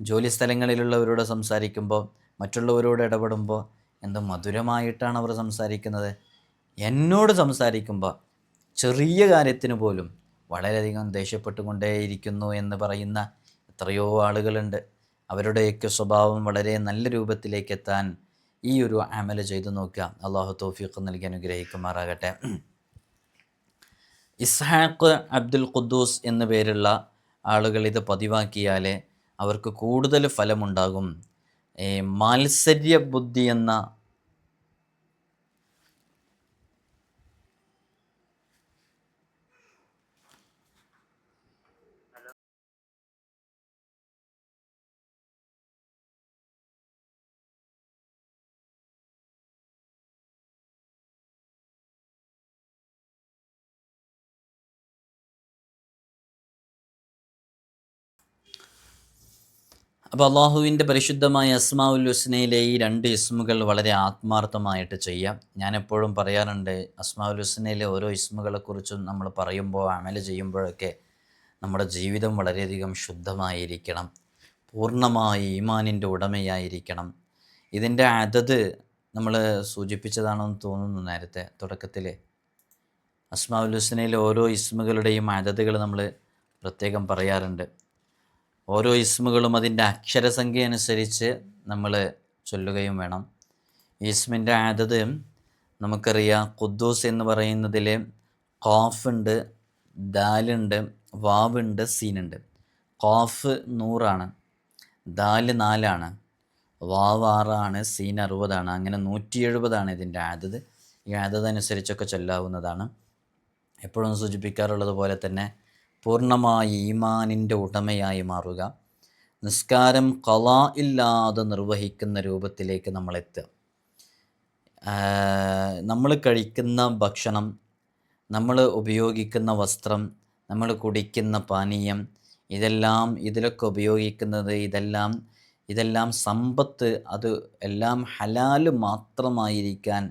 ജോലി സ്ഥലങ്ങളിലുള്ളവരോട് സംസാരിക്കുമ്പോൾ മറ്റുള്ളവരോട് ഇടപെടുമ്പോൾ എന്ത് മധുരമായിട്ടാണ് അവർ സംസാരിക്കുന്നത്. എന്നോട് സംസാരിക്കുമ്പോൾ ചെറിയ കാര്യത്തിന് പോലും വളരെയധികം ദേഷ്യപ്പെട്ടുകൊണ്ടേയിരിക്കുന്നു എന്ന് പറയുന്ന എത്രയോ ആളുകളുണ്ട്. അവരുടെയൊക്കെ സ്വഭാവം വളരെ നല്ല രൂപത്തിലേക്ക് എത്താൻ ഈ ഒരു അമല ചെയ്തു നോക്കുക. അള്ളാഹു തോഫീഖ് നൽകി അനുഗ്രഹിക്കുമാറാകട്ടെ. ഇസ്ഹാഖ് അബ്ദുൽ ഖുദ്ദൂസ് എന്ന പേരുള്ള ആളുകൾ ഇത് പതിവാക്കിയാൽ അവർക്ക് കൂടുതൽ ഫലമുണ്ടാകും. മാത്സര്യ ബുദ്ധി എന്ന അപ്പോൾ അള്ളാഹുവിന്റെ പരിശുദ്ധമായ അസ്മാഉൽ ഹുസ്നയിലെ ഈ രണ്ട് ഇസ്മുകൾ വളരെ ആത്മാർത്ഥമായിട്ട് ചെയ്യാം. ഞാൻ എപ്പോഴും പറയാറുണ്ട് അസ്മാഉൽ ഹുസ്നയിലെ ഓരോ ഇസ്മുകളെക്കുറിച്ചും നമ്മൾ പറയുമ്പോൾ അമൽ ചെയ്യുമ്പോഴൊക്കെ നമ്മുടെ ജീവിതം വളരെയധികം ശുദ്ധമായിരിക്കണം പൂർണമായി ഈമാനിന്റെ ഉടമയായിരിക്കണം. ഇതിന്റെ അതത് നമ്മൾ സൂചിപ്പിച്ചതാണെന്ന് തോന്നുന്നു നേരത്തെ തുടക്കത്തിൽ. അസ്മാഉൽ ഹുസ്നയിലെ ഓരോ ഇസ്മുകളുടെയും അതതുകൾ നമ്മൾ പ്രത്യേകം പറയാറുണ്ട്. ഓരോ ഇസ്മുകളും അതിന്റെ അക്ഷരസംഖ്യ അനുസരിച്ച് നമ്മൾ ചൊല്ലുകയും വേണം. ഇസ്മിന്റെ ആദത് നമുക്കറിയാം. ഖുദ്ദൂസ് എന്ന് പറയുന്നതിൽ ഖാഫ് ഉണ്ട് ദാലുണ്ട് വാവുണ്ട് സീനുണ്ട് ഖാഫ് നൂറാണ് ദാൽ നാലാണ് വാവ് ആറാണ് സീൻ അറുപതാണ്. അങ്ങനെ നൂറ്റി എഴുപതാണ് ഇതിന്റെ ആദത്. ഈ ആദത് അനുസരിച്ചൊക്കെ ചൊല്ലാവുന്നതാണ്. എപ്പോഴും സൂചിപ്പിക്കാറുള്ളത് പോലെ തന്നെ പൂർണമായി ഈമാനിന്റെ ഉടമയായി മാറുക. നിസ്കാരം കല ഇല്ലാതെ നിർവഹിക്കുന്ന രൂപത്തിലേക്ക് നമ്മൾ എത്തുക നമ്മൾ കഴിക്കുന്ന ഭക്ഷണം നമ്മൾ ഉപയോഗിക്കുന്ന വസ്ത്രം നമ്മൾ കുടിക്കുന്ന പാനീയം ഇതെല്ലാം ഇതിലൊക്കെ ഉപയോഗിക്കുന്നത് ഇതെല്ലാം ഇതെല്ലാം സമ്പത്ത് അത് എല്ലാം ഹലാൽ മാത്രമായിരിക്കാൻ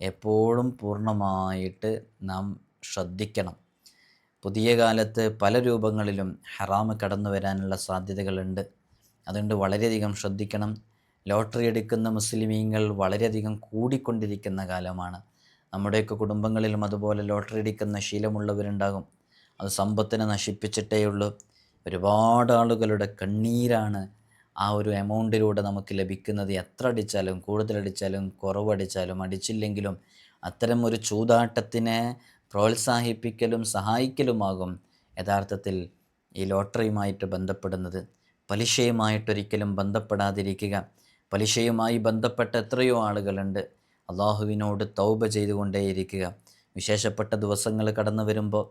എപ്പോഴും പൂർണമായിട്ട് നാം ശ്രദ്ധിക്കണം. പുതിയ കാലത്ത് പല രൂപങ്ങളിലും ഹറാമ് കടന്നു വരാനുള്ള സാധ്യതകളുണ്ട്. അതുകൊണ്ട് വളരെയധികം ശ്രദ്ധിക്കണം. ലോട്ടറി എടുക്കുന്ന മുസ്ലിമീങ്ങൾ വളരെയധികം കൂടിക്കൊണ്ടിരിക്കുന്ന കാലമാണ്. നമ്മുടെയൊക്കെ കുടുംബങ്ങളിലും അതുപോലെ ലോട്ടറി അടിക്കുന്ന ശീലമുള്ളവരുണ്ടാകും. അത് സമ്പത്തിനെ നശിപ്പിച്ചിട്ടേ ഉള്ളൂ. ഒരുപാട് ആളുകളുടെ കണ്ണീരാണ് ആ ഒരു എമൗണ്ടിലൂടെ നമുക്ക് ലഭിക്കുന്നത്. എത്ര അടിച്ചാലും കൂടുതലടിച്ചാലും കുറവടിച്ചാലും അടിച്ചില്ലെങ്കിലും അത്തരം ഒരു ചൂതാട്ടത്തിനെ പ്രോത്സാഹിപ്പിക്കലും സഹായിക്കലുമാകും യഥാർത്ഥത്തിൽ ഈ ലോട്ടറിയുമായിട്ട് ബന്ധപ്പെടുന്നത്. പലിശയുമായിട്ടൊരിക്കലും ബന്ധപ്പെടാതിരിക്കുക. പലിശയുമായി ബന്ധപ്പെട്ട എത്രയോ ആളുകളുണ്ട്. അള്ളാഹുവിനോട് തൗബ ചെയ്തുകൊണ്ടേയിരിക്കുക. വിശേഷപ്പെട്ട ദിവസങ്ങൾ കടന്നു വരുമ്പോൾ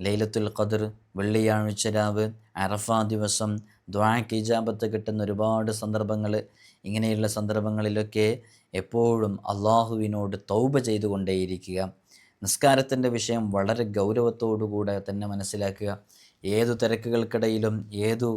ലൈലത്തുൽ ഖദർ വെള്ളിയാഴ്ച രാവ് അറഫ ദിവസം ദ്വാക്ക് ഇജാബത്ത് കിട്ടുന്ന ഒരുപാട് സന്ദർഭങ്ങൾ. ഇങ്ങനെയുള്ള സന്ദർഭങ്ങളിലൊക്കെ എപ്പോഴും അള്ളാഹുവിനോട് തൗബ ചെയ്തുകൊണ്ടേയിരിക്കുക. നിസ്കാരത്തിന്റെ വിഷയം വളരെ ഗൗരവത്തോടുകൂടെ തന്നെ മനസ്സിലാക്കുക. ഏതു തിരക്കുകൾക്കിടയിലും ഏതു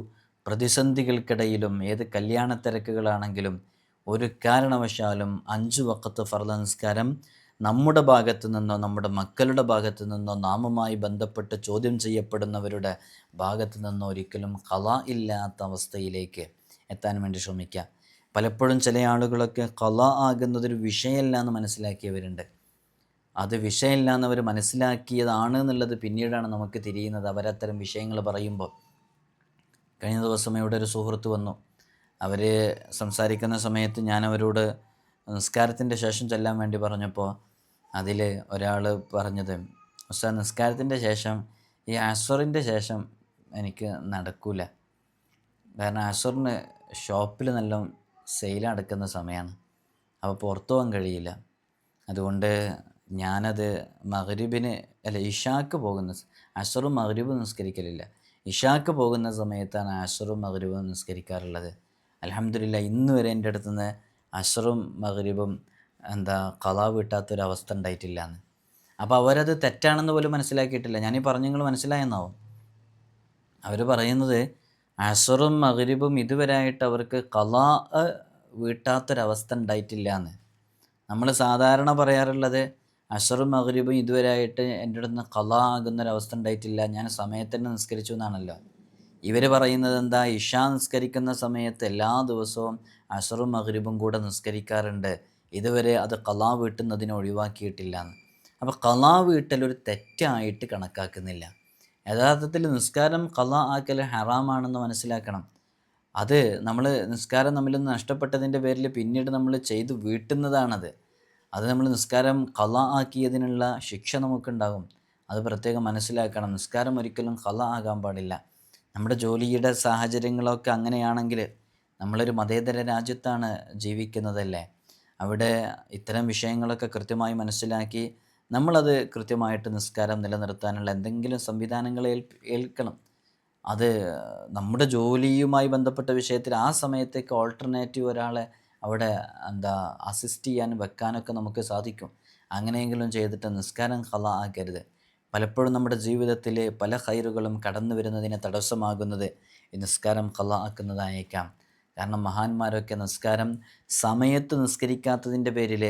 പ്രതിസന്ധികൾക്കിടയിലും ഏത് കല്യാണ തിരക്കുകളാണെങ്കിലും ഒരു കാരണവശാലും അഞ്ചു വക്കത്ത് ഫർദ നിസ്കാരം നമ്മുടെ ഭാഗത്തു നിന്നോ നമ്മുടെ മക്കളുടെ ഭാഗത്തു നിന്നോ നാമുമായി ബന്ധപ്പെട്ട് ചോദ്യം ചെയ്യപ്പെടുന്നവരുടെ ഭാഗത്തു നിന്നോ ഒരിക്കലും കല ഇല്ലാത്ത അവസ്ഥയിലേക്ക് എത്താൻ വേണ്ടി ശ്രമിക്കുക പലപ്പോഴും ചില ആളുകളൊക്കെ കല ആകുന്നതൊരു വിഷയമല്ല എന്ന് മനസ്സിലാക്കിയവരുണ്ട്. അത് വിഷയമില്ല എന്നവർ മനസ്സിലാക്കിയതാണ് എന്നുള്ളത് പിന്നീടാണ് നമുക്ക് തിരിയുന്നത്. അവരത്തരം വിഷയങ്ങൾ പറയുമ്പോൾ. കഴിഞ്ഞ ദിവസം ഇവിടെ ഒരു സുഹൃത്ത് വന്നു. അവർ സംസാരിക്കുന്ന സമയത്ത് ഞാൻ അവരോട് നിസ്കാരത്തിന്റെ ശേഷം ചെല്ലാൻ വേണ്ടി പറഞ്ഞപ്പോൾ അതിൽ ഒരാൾ പറഞ്ഞത് ഉസ്താദ് നിസ്കാരത്തിന്റെ ശേഷം ഈ അസറിന്റെ ശേഷം എനിക്ക് നടക്കൂല. കാരണം അസറിന് ഷോപ്പിൽ നല്ല സെയിൽ നടക്കുന്ന സമയമാണ്. അപ്പോൾ പുറത്തു പോകാൻ കഴിയില്ല. അതുകൊണ്ട് ഞാനത് മഹരിബിന് അല്ല ഇഷാക്ക് പോകുന്ന അഷറും മഹരിബും നിസ്കരിക്കലില്ല. ഇഷാക്ക് പോകുന്ന സമയത്താണ് അഷറും മഹരിബും നിസ്കരിക്കാറുള്ളത്. അലഹമില്ല ഇന്ന് വരെ എന്റെ അടുത്ത് നിന്ന് അഷറും മഹരിബും എന്താ കലാ വീട്ടാത്തൊരവസ്ഥ ഉണ്ടായിട്ടില്ല എന്ന് അപ്പോൾ അവരത് തെറ്റാണെന്ന് പോലും മനസ്സിലാക്കിയിട്ടില്ല. ഞാനീ പറഞ്ഞു നിങ്ങൾ മനസ്സിലായെന്നാവും. അവർ പറയുന്നത് അഷറും മഗ്രിബും ഇതുവരെയായിട്ട് അവർക്ക് കലാ വീട്ടാത്തൊരവസ്ഥ ഉണ്ടായിട്ടില്ല എന്ന് നമ്മൾ സാധാരണ പറയാറുള്ളത് അഷറും മകരീബും ഇതുവരെ ആയിട്ട് എന്റെ അടുത്ത് നിന്ന് കല ആകുന്നൊരവസ്ഥ ഉണ്ടായിട്ടില്ല. ഞാൻ സമയത്തന്നെ നിസ്കരിച്ചു എന്നാണല്ലോ. ഇവർ പറയുന്നത് എന്താ? ഇഷ നിസ്കരിക്കുന്ന സമയത്ത് എല്ലാ ദിവസവും അഷറും മഗ്രിബും കൂടെ നിസ്കരിക്കാറുണ്ട്. ഇതുവരെ അത് കലാ വീട്ടുന്നതിനെ ഒഴിവാക്കിയിട്ടില്ല. എന്ന് അപ്പോൾ കലാ വീട്ടൽ ഒരു തെറ്റായിട്ട് കണക്കാക്കുന്നില്ല. യഥാർത്ഥത്തിൽ നിസ്കാരം കല ആക്കൽ ഹറാമാണെന്ന് മനസ്സിലാക്കണം. അത് നമ്മൾ നിസ്കാരം നമ്മളിൽ നിന്ന് നഷ്ടപ്പെട്ടതിന്റെ പേരിൽ പിന്നീട് നമ്മൾ ചെയ്ത് വീട്ടുന്നതാണത്. അത് നമ്മൾ നിസ്കാരം കല ആക്കിയതിനുള്ള ശിക്ഷ നമുക്കുണ്ടാകും. അത് പ്രത്യേകം മനസ്സിലാക്കണം. നിസ്കാരം ഒരിക്കലും കല ആകാൻ പാടില്ല. നമ്മുടെ ജോലിയുടെ സാഹചര്യങ്ങളൊക്കെ അങ്ങനെയാണെങ്കിൽ നമ്മളൊരു മതേതര രാജ്യത്താണ് ജീവിക്കുന്നതല്ലേ? അവിടെ ഇത്തരം വിഷയങ്ങളൊക്കെ കൃത്യമായി മനസ്സിലാക്കി നമ്മളത് കൃത്യമായിട്ട് നിസ്കാരം നിലനിർത്താനുള്ള എന്തെങ്കിലും സംവിധാനങ്ങൾ ഏൽക്കണം. അത് നമ്മുടെ ജോലിയുമായി ബന്ധപ്പെട്ട വിഷയത്തിൽ ആ സമയത്തേക്ക് ഓൾട്ടർനേറ്റീവ് ഒരാളെ അവിടെ എന്താ അസിസ്റ്റ് ചെയ്യാൻ വെക്കാനൊക്കെ നമുക്ക് സാധിക്കും. അങ്ങനെയെങ്കിലും ചെയ്തിട്ട് നിസ്കാരം കല ആക്കരുത്. പലപ്പോഴും നമ്മുടെ ജീവിതത്തിൽ പല ഹൈറുകളും കടന്നു വരുന്നതിന് തടസ്സമാകുന്നത് ഈ നിസ്കാരം കല ആക്കുന്നതായേക്കാം. കാരണം മഹാന്മാരൊക്കെ നിസ്കാരം സമയത്ത് നിസ്കരിക്കാത്തതിന്റെ പേരിൽ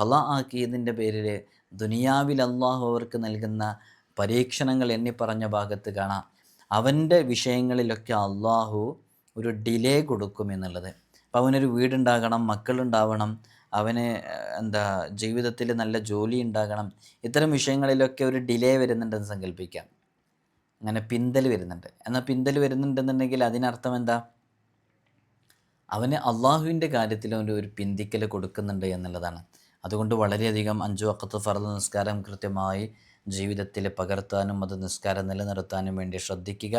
കല ആക്കിയതിന്റെ പേരിൽ ദുനിയാവിൽ അള്ളാഹു അവർക്ക് നൽകുന്ന പരീക്ഷണങ്ങൾ എന്നി പറഞ്ഞ ഭാഗത്ത് കാണാം. അവന്റെ വിഷയങ്ങളിലൊക്കെ അള്ളാഹു ഒരു ഡിലേ കൊടുക്കും എന്നുള്ളത്. അപ്പോൾ അവനൊരു വീടുണ്ടാകണം മക്കളുണ്ടാവണം അവന് എന്താ ജീവിതത്തിൽ നല്ല ജോലി ഉണ്ടാകണം ഇത്തരം വിഷയങ്ങളിലൊക്കെ ഒരു ഡിലേ വരുന്നുണ്ടെന്ന് സങ്കല്പിക്കാം അങ്ങനെ പിന്തൽ വരുന്നുണ്ട്. എന്നാൽ പിന്തൽ വരുന്നുണ്ടെന്നുണ്ടെങ്കിൽ അതിനർത്ഥം എന്താ? അവന് അള്ളാഹുവിന്റെ കാര്യത്തിൽ അവന്റെ ഒരു പിന്തിക്കൽ കൊടുക്കുന്നുണ്ട് എന്നുള്ളതാണ്. അതുകൊണ്ട് വളരെയധികം അഞ്ചു അക്കത്ത് ഫർദ് നിസ്കാരം കൃത്യമായി ജീവിതത്തിൽ പകർത്താനും അത് നിസ്കാരം നിലനിർത്താനും വേണ്ടി ശ്രദ്ധിക്കുക.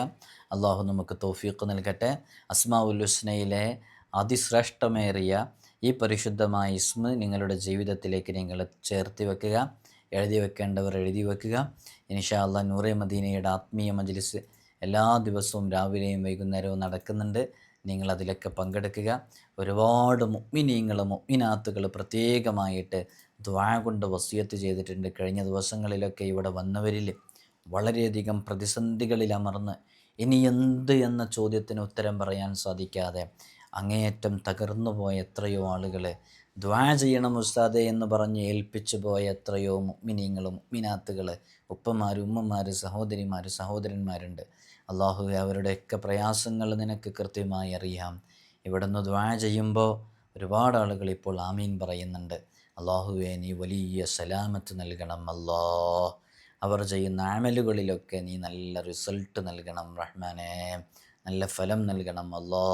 അള്ളാഹു നമുക്ക് തോഫീക്ക് നൽകട്ടെ. അസ്മാ ഉല്ലുസ്നയിലെ അതിശ്രേഷ്ഠമേറിയ ഈ പരിശുദ്ധമായ ഇസ്മ നിങ്ങളുടെ ജീവിതത്തിലേക്ക് നിങ്ങൾ ചേർത്തി വെക്കുക. എഴുതി വെക്കേണ്ടവർ എഴുതി വെക്കുക. ഇൻഷാ അള്ളാഹ് നൂറെ മദീനയുടെ ആത്മീയ മജ്ലിസ് എല്ലാ ദിവസവും രാവിലെയും വൈകുന്നേരവും നടക്കുന്നുണ്ട്. നിങ്ങൾ അതിലൊക്കെ പങ്കെടുക്കുക. ഒരുപാട് മുഗ്മിനീങ്ങൾ മുഗ്മിനാത്തുകൾ പ്രത്യേകമായിട്ട് ദ്വാ കൊണ്ട് വസിയത്ത് ചെയ്തിട്ടുണ്ട്. കഴിഞ്ഞ ദിവസങ്ങളിലൊക്കെ ഇവിടെ വന്നവരിൽ വളരെയധികം പ്രതിസന്ധികളിൽ അമർന്ന് ഇനി എന്ത് എന്ന ചോദ്യത്തിന് ഉത്തരം പറയാൻ സാധിക്കാതെ അങ്ങേയറ്റം തകർന്നു പോയ എത്രയോ ആളുകളെ ദ്വാ ചെയ്യണം ഉസ്താദെ എന്ന് പറഞ്ഞ് ഏൽപ്പിച്ചു പോയ എത്രയോ മിനിങ്ങളും മിനാത്തുകൾ ഉപ്പമാർ ഉമ്മമാർ സഹോദരിമാർ സഹോദരന്മാരുണ്ട്. അള്ളാഹുവെ അവരുടെയൊക്കെ പ്രയാസങ്ങൾ നിനക്ക് കൃത്യമായി അറിയാം. ഇവിടുന്ന് ദ്വാ ചെയ്യുമ്പോൾ ഒരുപാട് ആളുകൾ ഇപ്പോൾ ആമീൻ പറയുന്നുണ്ട്. അള്ളാഹുവെ നീ വലിയ സലാമത്ത് നൽകണം അല്ലാ അവർ ചെയ്യുന്ന ആമലുകളിലൊക്കെ നീ നല്ല റിസൾട്ട് നൽകണം റഹ്മാനെ. നല്ല ഫലം നൽകണം അല്ലാ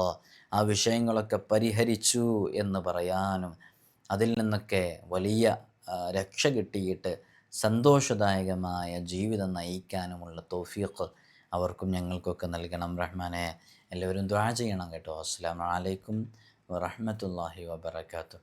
ആ വിഷയങ്ങളൊക്കെ പരിഹരിച്ചു എന്ന് പറയാനും അതിൽ നിന്നൊക്കെ വലിയ രക്ഷ കിട്ടിയിട്ട് സന്തോഷദായകമായ ജീവിതം നയിക്കാനുമുള്ള തോഫീഖ് അവർക്കും ഞങ്ങൾക്കൊക്കെ നൽകണം. റഹ്മാനെ എല്ലാവരും ദ്വാ ചെയ്യണം കേട്ടോ. അസ്സാം വലൈക്കും വറഹമത്തല്ലാഹി വബർക്കാത്തു